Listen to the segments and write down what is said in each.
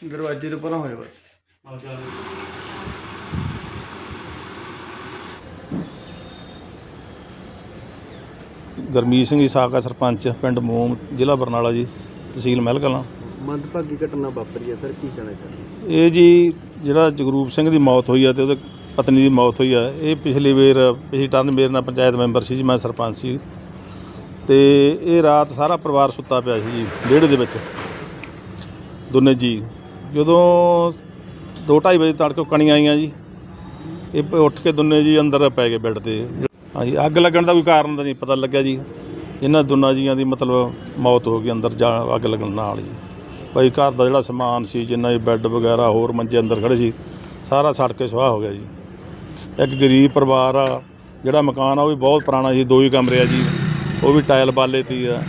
ਦਰਵਾਜ਼ੇ ਤੋਂ ਪਰਾਂ ਹੋ ਜਾ ਬਸ। ਗਰਮੀਤ ਸਿੰਘ ਜੀ ਸਾਬਕਾ ਸਰਪੰਚ ਪਿੰਡ ਮੋਮ ਜ਼ਿਲ੍ਹਾ ਬਰਨਾਲਾ ਜੀ ਤਹਿਸੀਲ ਮਹਿਲ ਕਲਾਂ ਮੰਦਭਾਗੀ ਘਟਨਾ ਵਾਪਰੀ ਹੈ ਸਰ ਕੀ ਕਹਿਣਾ ਚਾਹੁੰਦੇ ਇਹ ਜੀ ਜਿਹੜਾ ਜਗਰੂਪ ਸਿੰਘ ਦੀ ਮੌਤ ਹੋਈ ਆ ਤੇ ਉਹਦੇ ਪਤਨੀ ਦੀ ਮੌਤ ਹੋਈ ਆ ਇਹ ਪਿਛਲੀ ਵੇਰ ਪਿਛਲੀ ਟਰਨ ਮੇਰੇ ਨਾਲ ਪੰਚਾਇਤ ਮੈਂਬਰ ਸੀ ਜੀ ਮੈਂ ਸਰਪੰਚ ਸੀ। ਤੇ ਇਹ ਰਾਤ ਸਾਰਾ ਪਰਿਵਾਰ ਸੁੱਤਾ ਪਿਆ ਸੀ ਜੀ ਵਿਹੜੇ ਦੇ ਵਿੱਚ। ਦੋਨੇ ਜੀ। ਜਦੋਂ 2:30 ਵਜੇ ਤੜਕੇ ਕਣੀਆਂ ਆਈਆਂ ਜੀ, ਇਹ ਉੱਠ ਕੇ ਦੋਨੇ ਜੀ ਅੰਦਰ ਪੈ ਗਏ ਬੈੱਡ ਤੇ। ਹਾਂਜੀ, ਅੱਗ ਲੱਗਣ ਦਾ ਕੋਈ ਕਾਰਨ ਤਾਂ ਨਹੀਂ ਪਤਾ ਲੱਗਿਆ ਜੀ। ਇਹਨਾਂ ਦੋਨਾਂ ਜੀਆਂ ਦੀ ਮਤਲਬ ਮੌਤ ਹੋ ਗਈ ਅੰਦਰ ਜਾ ਅੱਗ ਲੱਗਣ ਨਾਲ ਜੀ ਭਾਈ ਘਰ ਦਾ ਜਿਹੜਾ ਸਮਾਨ ਸੀ, ਜਿੰਨਾ ਵੀ ਬੈੱਡ ਵਗੈਰਾ, ਹੋਰ ਮੰਜੇ ਅੰਦਰ ਖੜੇ ਸੀ, ਸਾਰਾ ਸੜ ਕੇ ਸੁਆਹ ਹੋ ਗਿਆ ਜੀ। ਇੱਕ ਗਰੀਬ ਪਰਿਵਾਰ ਆ, ਜਿਹੜਾ ਮਕਾਨ ਆ, ਉਹ ਵੀ ਬਹੁਤ ਪੁਰਾਣਾ ਸੀ, ਦੋ ਹੀ ਕਮਰੇ ਆ ਜੀ। ਉਹ ਵੀ ਟਾਇਲ ਬਾਲੇ ਤੀ ਆ।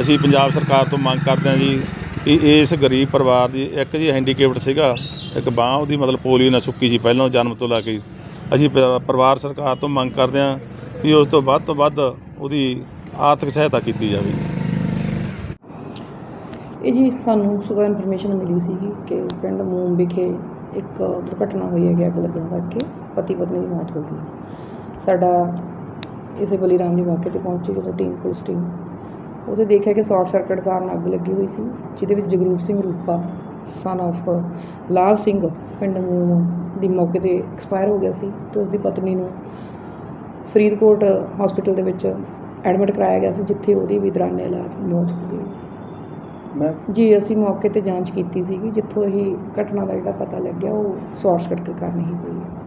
ਅਸੀਂ ਪੰਜਾਬ ਸਰਕਾਰ ਤੋਂ ਮੰਗ ਕਰਦੇ ਹਾਂ ਜੀ ਕਿ ਇਸ ਗਰੀਬ ਪਰਿਵਾਰ ਦੀ ਇੱਕ ਜੀ ਹੈਂਡੀਕੇਪਟ ਸੀਗਾ, ਇੱਕ ਬਾਹ ਉਹਦੀ ਮਤਲਬ ਪੋਲੀਓ ਨਾਲ ਸੁੱਕੀ ਸੀ ਪਹਿਲਾਂ ਜਨਮ ਤੋਂ ਲੈ ਕੇ। ਅਸੀਂ ਪ- ਪਰਿਵਾਰ ਸਰਕਾਰ ਤੋਂ ਮੰਗ ਕਰਦੇ ਹਾਂ ਕਿ ਉਸ ਤੋਂ ਵੱਧ ਤੋਂ ਵੱਧ ਉਹਦੀ ਆਰਥਿਕ ਸਹਾਇਤਾ ਕੀਤੀ ਜਾਵੇ। ਇਹ ਜੀ ਸਾਨੂੰ ਸਵੇਰ ਇਨਫੋਰਮੇਸ਼ਨ ਮਿਲੀ ਸੀਗੀ ਕਿ ਪਿੰਡ ਮੂਮ ਵਿਖੇ ਇੱਕ ਦੁਰਘਟਨਾ ਹੋਈ ਹੈਗੀ ਅੱਗ ਲੱਗਣ ਕਰਕੇ ਪਤੀ ਪਤਨੀ ਦੀ ਮੌਤ ਹੋ ਗਈ। ਸਾਡਾ ਇਸੇ ਬਲੀਰਾਮ ਜੀ ਮੌਕੇ ਤੇ ਪਹੁੰਚੀ ਜਦੋਂ ਟੀਮ ਪੁਲਿਸ ਟੀਮ। ਉਹਦੇ ਦੇਖਿਆ ਕਿ ਸ਼ਾਰਟ ਸਰਕਟ ਕਾਰਨ ਅੱਗ ਲੱਗੀ ਹੋਈ ਸੀ ਜਿਹਦੇ ਵਿੱਚ ਜਗਰੂਪ ਸਿੰਘ ਰੂਪਾ ਸਨ of ਲਾਭ ਸਿੰਘ ਪਿੰਡ ਮੂਮ ਦੀ ਮੌਕੇ ਤੇ ਐਕਸਪਾਇਰ ਹੋ ਗਿਆ ਸੀ ਤੇ ਉਸ ਦੀ ਪਤਨੀ ਨੂੰ ਫਰੀਦਕੋਟ ਹਸਪੀਟਲ ਦੇ ਵਿੱਚ ਐਡਮਿਟ ਕਰਾਇਆ ਗਿਆ ਸੀ ਜਿੱਥੇ ਉਹਦੀ ਵੀ ਦੌਰਾਨੇ ਇਲਾਜ ਮੌਤ ਹੋ ਗਈ। ਮੈਂ ਜੀ ਅਸੀਂ ਮੌਕੇ ਤੇ ਜਾਂਚ ਕੀਤੀ ਸੀਗੀ ਜਿੱਥੋਂ ਇਹ ਘਟਨਾ ਦਾ ਜਿਹੜਾ ਪਤਾ ਲੱਗਿਆ ਉਹ ਸ਼ਾਰਟ ਸਰਕਟ ਕਾਰਨ ਹੀ ਹੋਈ ਹੈ।